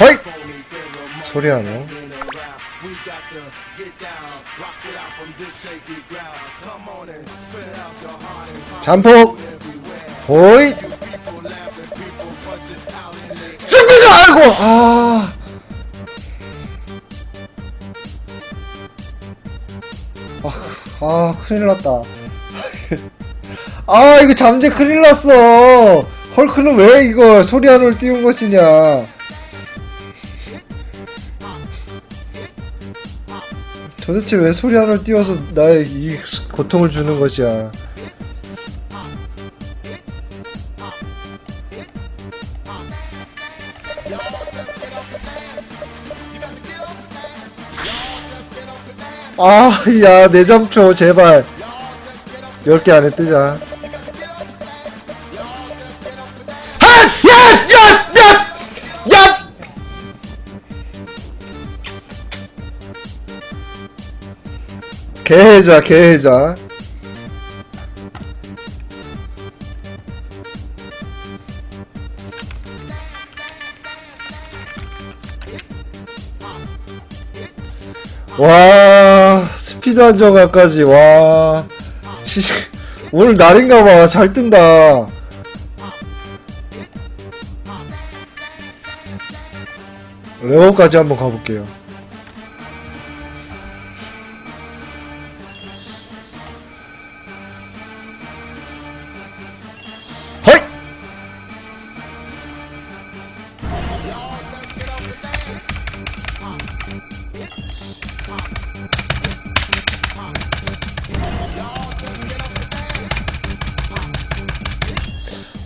허이! 소리하노 잠폭 호이 준비가 아이고 아 아 큰일 났다. 아 이거 잠재 큰일 났어. 헐크는 왜 이거 소리하노를 띄운 것이냐. 도대체 왜 소리하나를 띄워서 나의 이 고통을 주는 것이야. 아, 야, 내 점초, 제발. 10개 안에 뜨자. 아! 야! 야! 야! 야! 개해자 개해자 와 스피드 안정화까지 와. 지, 오늘 날인가봐. 잘 뜬다. 레어까지 한번 가볼게요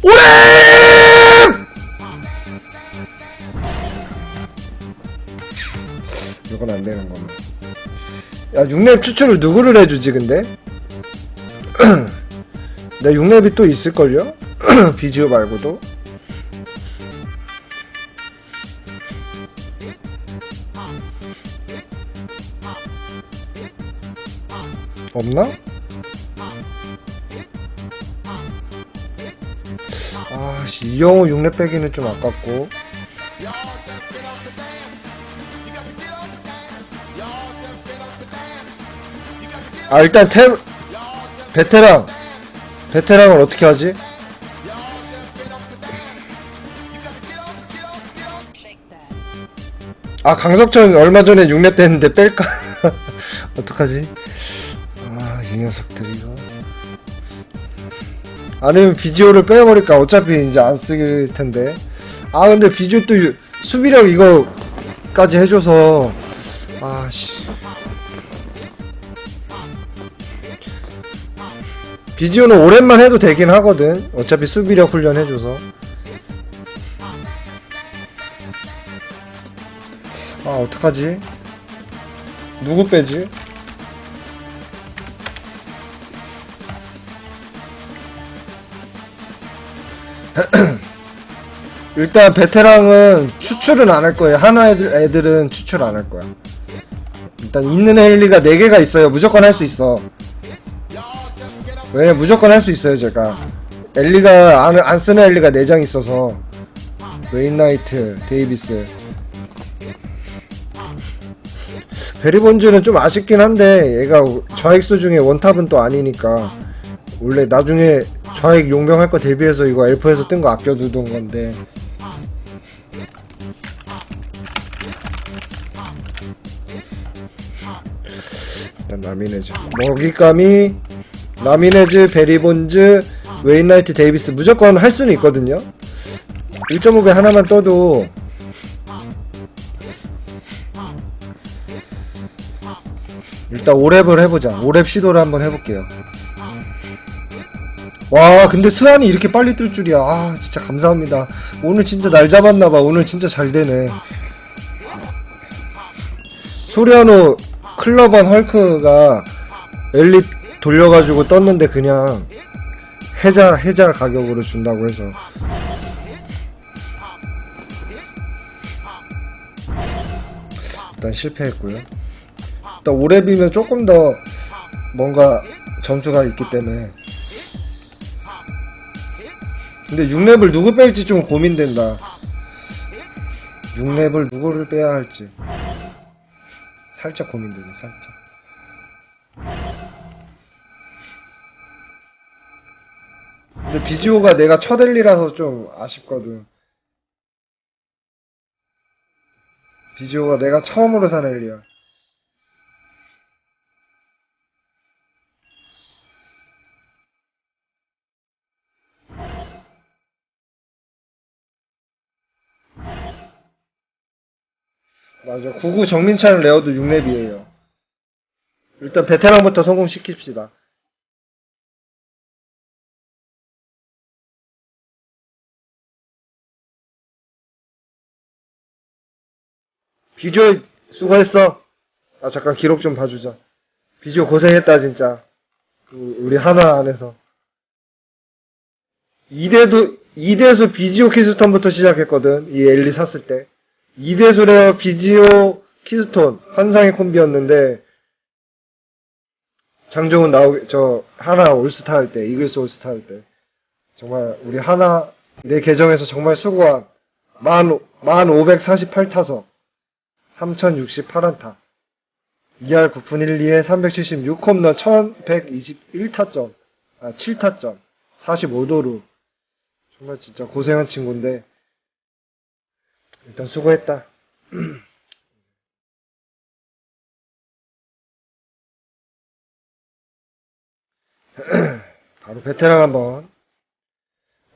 오렘! 이건 안 되는 거네. 야, 6렙 추출을 누구를 해주지, 근데? 내 6렙이 또 있을걸요? 비지오 말고도? 없나? 아씨 이영호 6렙 빼기는 좀 아깝고 아 일단 템 베테랑 베테랑을 어떻게 하지? 아 강석천 얼마 전에 6렙 됐는데 뺄까? 어떡하지? 아 이 녀석들 이거 아니면 비지오를 빼버릴까? 어차피 이제 안 쓸 텐데. 아 근데 비지오 또 유- 수비력 이거까지 해줘서. 아씨. 비지오는 오랜만 해도 되긴 하거든. 어차피 수비력 훈련 해줘서. 아 어떡하지? 누구 빼지 일단 베테랑은 추출은 안 할 거예요. 하나 애들, 애들은 추출 안 할 거야. 일단 있는 헬리가 4개가 있어요. 무조건 할 수 있어. 왜냐 무조건 할 수 있어요, 제가. 엘리가 안, 안 쓰는 엘리가 4장 있어서. 웨인나이트, 데이비스. 베리본즈는 좀 아쉽긴 한데 얘가 좌익수 중에 원탑은 또 아니니까 원래 나중에 좌익 용병 할 거 대비해서 이거 엘프에서 뜬 거 아껴두던 건데. 일단 라미네즈. 먹잇감이 라미네즈 베리본즈 웨인라이트 데이비스 무조건 할 수는 있거든요. 1.5배 하나만 떠도 일단 5랩을 해보자. 5랩 시도를 한번 해볼게요 와 근데 스완이 이렇게 빨리 뜰 줄이야. 아 진짜 감사합니다. 오늘 진짜 날 잡았나봐. 오늘 진짜 잘 되네. 소리아노 클러반 헐크가 엘리 돌려가지고 떴는데 그냥 해자 해자 가격으로 준다고 해서. 일단 실패했고요. 일단 오랩이면 조금 더 뭔가 점수가 있기 때문에 근데 6렙을 누구 뺄지 좀 고민된다. 6렙을 누구를 빼야 할지 살짝 고민되네 살짝. 근데 비지오가 내가 첫 엘리라서 좀 아쉽거든. 비지오가 내가 처음으로 산 엘리야. 맞아. 99 정민찬 레어도 6렙이에요. 일단 베테랑부터 성공시킵시다. 비주얼 수고했어. 아 잠깐 기록 좀 봐주자. 비주얼 고생했다 진짜. 그, 우리 하나 안에서. 2대도 2대수 비지오 키스톤부터 시작했거든. 이 엘리 샀을 때. 2대수 레어 비지오 키스톤 환상의 콤비였는데 장정훈 나오게 저 하나 올스타 할 때 이글스 올스타 할 때 정말 우리 하나 내 계정에서 정말 수고한 만, 만 548타석 3068안타. 2할 9푼 1리에 376홈런 1121타점 아 7타점 45도루. 정말 진짜 고생한 친구인데 일단 수고했다. 바로 베테랑 한번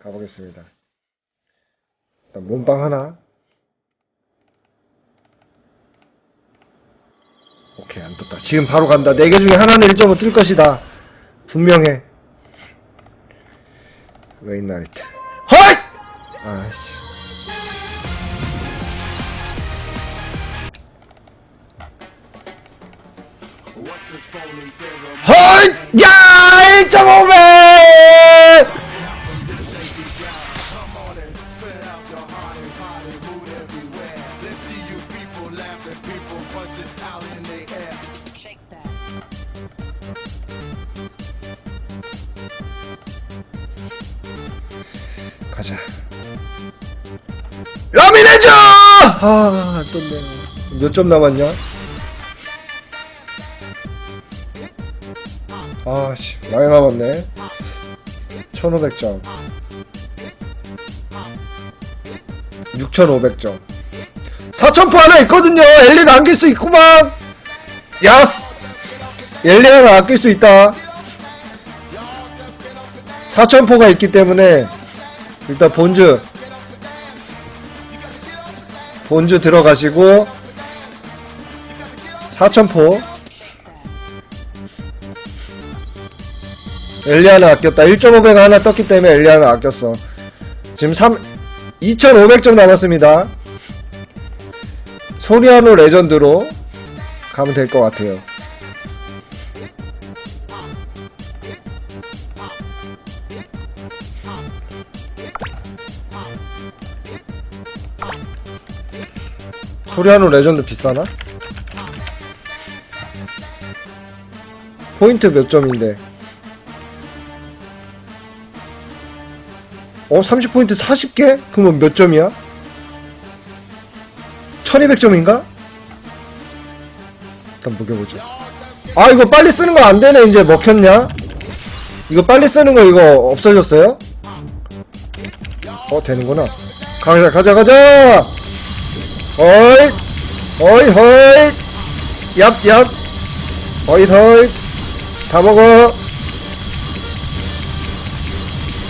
가보겠습니다. 일단 몸빵 하나. 오케이 안 떴다. 지금 바로 간다. 4개 중에 하나는 1.5 뜰 것이다. 분명해. 웨인나이트 헐! 아씨 헐! 야! 1.5배! Shake that. 가자. 라미네즈! 아, 안 떴네. 몇 점 남았냐? 아, 씨, 많이 남았네. 1500점. 6500점. 4000포 하나 있거든요! 엘리가 안길 수 있구만! 야스! 엘리 하나 아낄 수 있다. 4000포가 있기 때문에 일단 본즈 본즈 들어가시고 4000포 엘리아나 아꼈다 1.5배가 하나 떴기 때문에 엘리아나 아꼈어 지금 3 2500점 남았습니다 소리아노 레전드로 가면 될 것 같아요 소리아노 레전드 비싸나? 포인트 몇 점인데? 어, 30포인트 40개? 그러면 몇 점이야? 1200점인가? 일단 먹여보자. 아, 이거 빨리 쓰는 거 안 되네, 이제 먹혔냐? 이거 빨리 쓰는 거 이거 없어졌어요? 어, 되는구나. 가자, 가자, 가자! 어이, 어이, 허이, 얍, 얍, 어이, 허이, 다 먹어.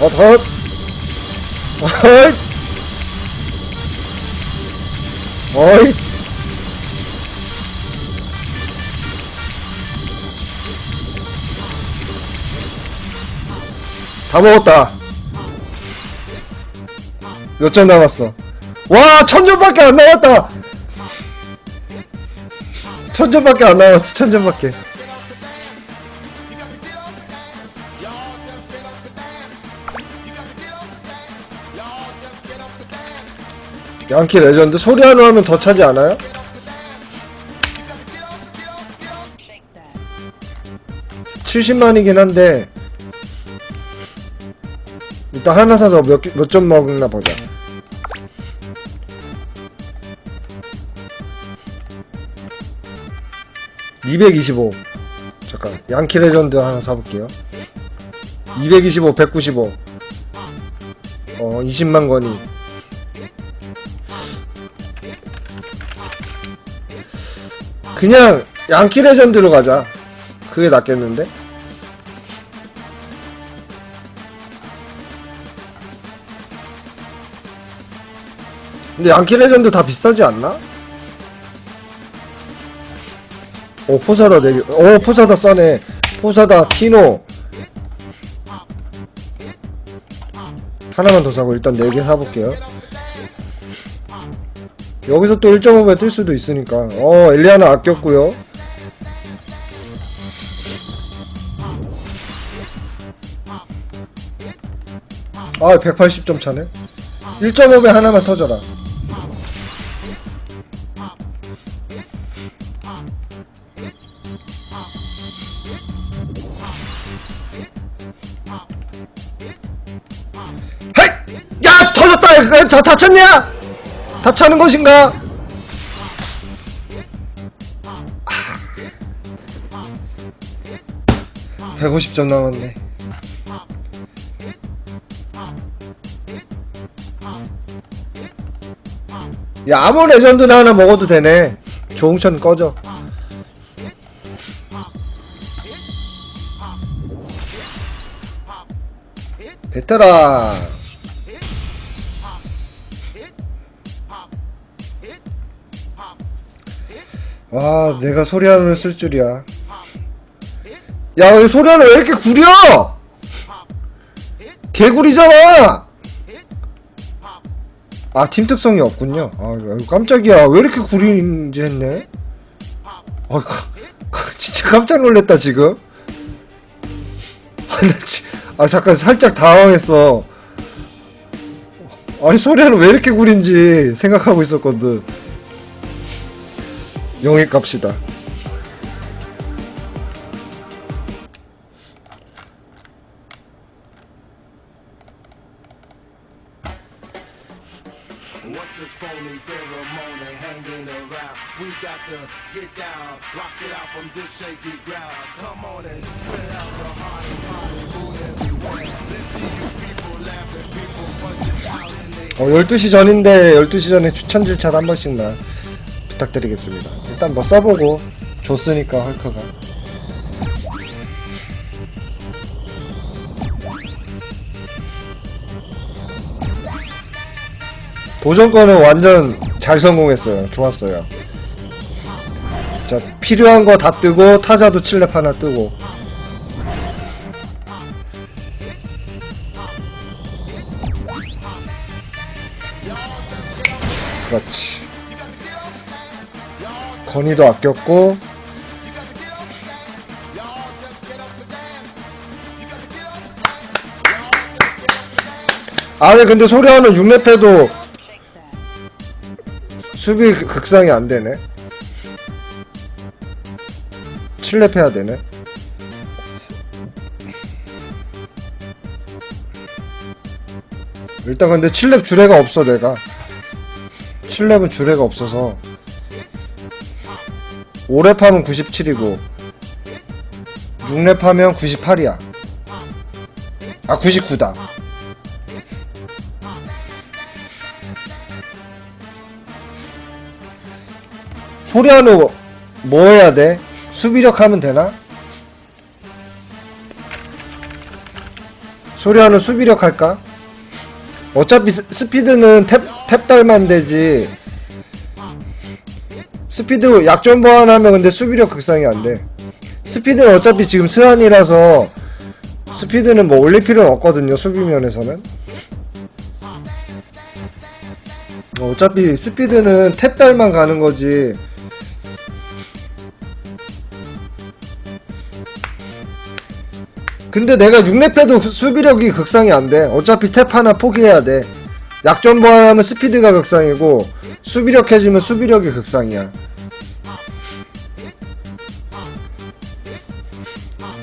헛, 헛, 어이, 어이. 다 먹었다. 몇 점 남았어? 와, 천점밖에 안 남았다! 천점밖에 안 남았어, 천점밖에. 양키 레전드 소리하노 하면 더 차지 않아요? 70만이긴 한데 일단 하나 사서 몇점 몇 먹나 보자. (225) 잠깐 양키 레전드 하나 사볼게요. (225) (195) 어 (20만 건이) 그냥 양키 레전드로 가자. 그게 낫겠는데? 근데 양키 레전드 다 비싸지 않나? 오 포사다 4개 오 포사다 싸네. 포사다 티노. 하나만 더 사고 일단 4개 사볼게요 여기서 또 1.5배 뜰 수도 있으니까. 어 엘리아나 아꼈고요. 아 180점 차네. 1.5배 하나만 터져라. 헤이! 야 터졌다! 다, 다 찼냐? 다 차는 것인가? 아. 150점 남았네 야 아무 레전드나 하나 먹어도 되네 조홍천 꺼져 베테랑 와 내가 소리하는 쓸 줄이야. 야이 소리하는 왜 이렇게 구려? 개구리잖아! 아 팀 특성이 없군요. 아 깜짝이야. 왜 이렇게 구리는지 했네? 아 가- 가- 진짜 깜짝 놀랐다 지금. 아, 나 지- 아 잠깐 살짝 당황했어. 아니 소리하는 왜 이렇게 구린지 생각하고 있었거든 영입 갑시다 What's this phony ceremony hanging around? We got to get down, rock it out from this shaky ground. Come on and spread out the heart and party, move everywhere. Let's see you people laughing, people punching out in the 어 12시 전인데 12시 전에 추천 질차 한 번씩만 부탁드리겠습니다. 일단 뭐 써보고 줬으니까 헐크가. 도전권은 완전 잘 성공했어요. 좋았어요. 자 필요한 거 다 뜨고 타자도 칠렙 하나 뜨고 건이도 아꼈고. 아니 근데 소리하는 6렙해도 Shake that. 수비 극- 극상이 안 되네. 7렙 해야 되네. 일단 근데 7렙 주례가 없어 내가. 7렙은 주례가 없어서 5렙 하면 97이고 6렙 하면 98이야. 아 99다. 소리하는 뭐 해야 돼? 수비력 하면 되나? 소리하는 수비력 할까? 어차피 스, 스피드는 탭, 탭 달만 되지 스피드 약점 보완하면 근데 수비력 극상이 안 돼 스피드는 어차피 지금 스한이라서 스피드는 뭐 올릴 필요는 없거든요 수비면에서는 어차피 스피드는 탭 달만 가는 거지 근데 내가 6렙해도 수비력이 극상이 안 돼. 어차피 탭 하나 포기해야 돼. 약점 보완하면 스피드가 극상이고 수비력 해주면 수비력이 극상이야.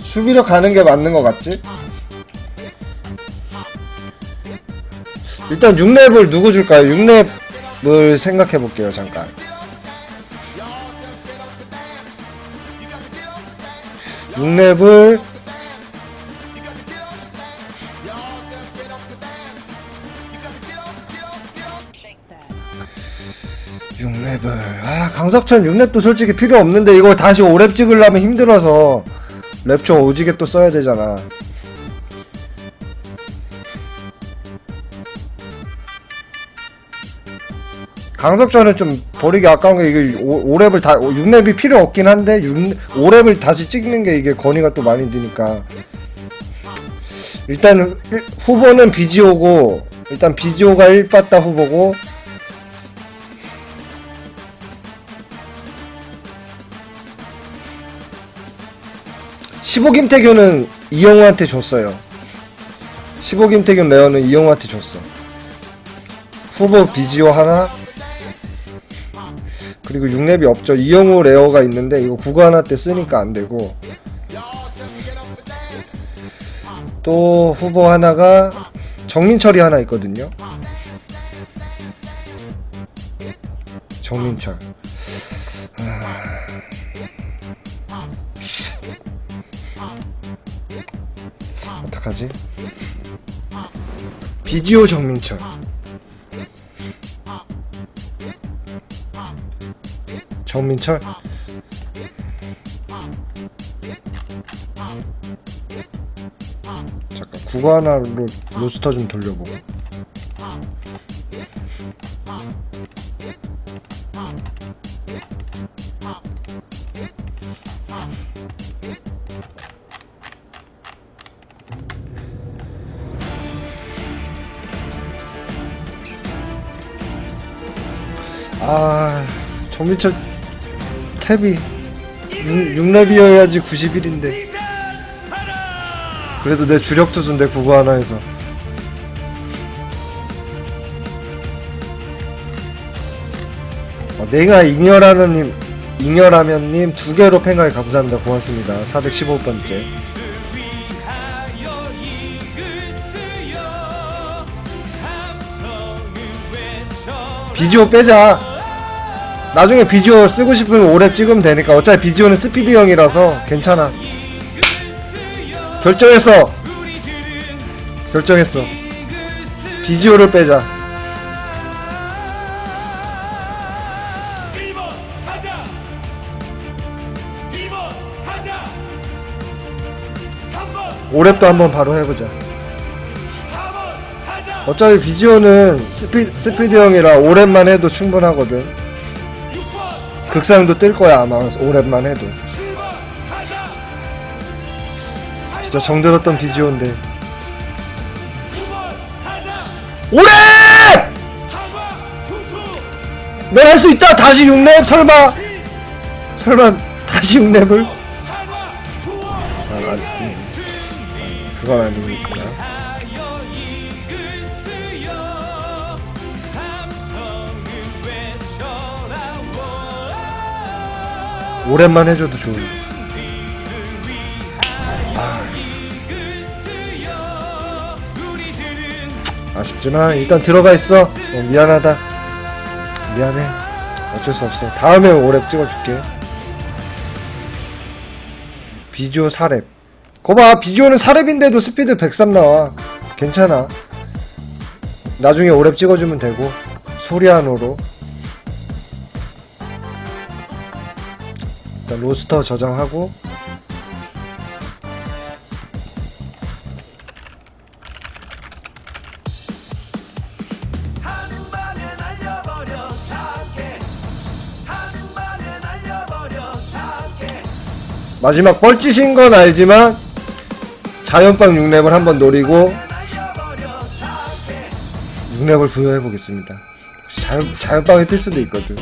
수비력 가는 게 맞는 것 같지? 일단 6렙을 누구 줄까요? 6렙을 생각해 볼게요, 잠깐. 6렙을 6렙을 아 강석천 6렙도 솔직히 필요 없는데 이거 다시 5렙 찍으려면 힘들어서 랩좀 오지게 또 써야 되잖아. 강석천은 좀 버리기 아까운 게 이게 5, 랩을 다 6렙이 필요 없긴 한데 6, 5렙을 다시 찍는 게 이게 건의가 또 많이 드니까. 일단 일- 후보는 비지오고 일단 비지오가 1빠따 후보고 15 김태균은 이영우한테 줬어요. 15 김태균 레어는 이영우한테 줬어. 후보 비지오 하나. 그리고 6렙이 없죠. 이영우 레어가 있는데 이거 국어 하나 때 쓰니까 안 되고. 또 후보 하나가 정민철이 하나 있거든요. 정민철. 어떡하지? 비디오 정민철. 정민철? 잠깐 국어 하나로 로스터 좀 돌려보고. 아, 정민철 탭이 6, 6렙이어야지 91인데. 그래도 내 주력 투수인데 국어 하나에서. 어, 내가 잉여라면님, 잉여라면님 두 개로 팬가에 감사합니다. 고맙습니다. 415번째. 비주오 빼자. 나중에 비주오 쓰고 싶으면 5렙 찍으면 되니까 어차피 비주오는 스피드형이라서 괜찮아. 결정했어. 결정했어. 비주오를 빼자. 1번 하자 2번 하자 3번 5렙도 한번 바로 해보자. 4번 하자 어차피 비주오는 스피, 스피드형이라 5렙만 해도 충분하거든. 6번 극상도 뜰 거야 아마 5렙만 해도. 7번 하자 진짜 정들었던 비주오인데. 9번 하자 5렙! 한과 투수 넌할 수 있다! 다시 6렙? 설마? 설마 다시 6렙을? 한과 투어 아, 아니, 그건 아니니 오랜만 해줘도 좋은데. 아. 아쉽지만 일단 들어가 있어. 어, 미안하다. 미안해. 어쩔 수 없어. 다음에 오랩 찍어줄게. 비주오 4랩. 거봐 비주오는 4랩인데도 스피드 103 나와. 괜찮아. 나중에 오랩 찍어주면 되고 소리아노로 일단 로스터 저장하고 마지막 뻘짓인 건 알지만 자연빵 6랩을 한번 노리고 날려버려 사케 6랩을 부여해 보겠습니다. 자연, 자연빵이 뜰 수도 있거든.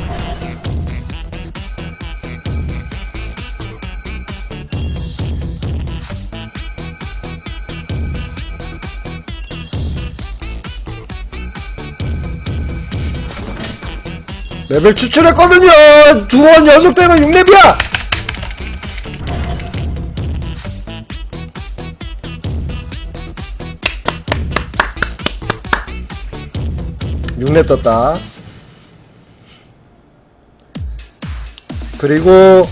레벨 추출했거든요! 두 번 연속 되면 6렙이야! 6렙 떴다 그리고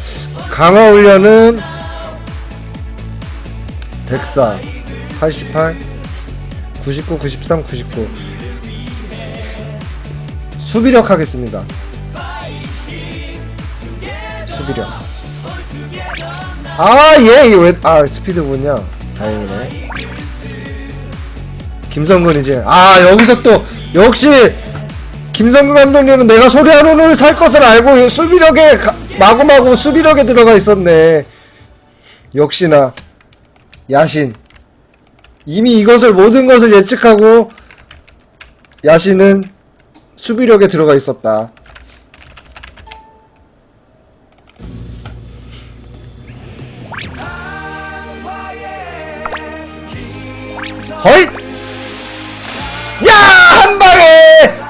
강화 훈련은 104 88 99 93 99 수비력 하겠습니다 수비력. 아, 얘, 이거 왜, 아, 스피드군요. 다행이네. 김성근이지. 아, 여기서 또, 역시, 김성근 감독님은 내가 소리하노를 살 것을 알고 수비력에, 가- 마구마구 수비력에 들어가 있었네. 역시나, 야신. 이미 이것을, 모든 것을 예측하고, 야신은 수비력에 들어가 있었다. 허이! 야! 한 방에!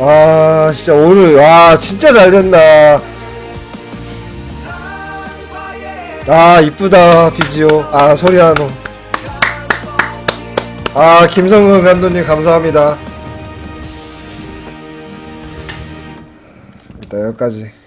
아, 진짜 오늘, 와, 진짜 잘 된다. 아, 이쁘다, 비지오. 아, 소리하노. 아, 김성근 감독님 감사합니다. 일단 여기까지.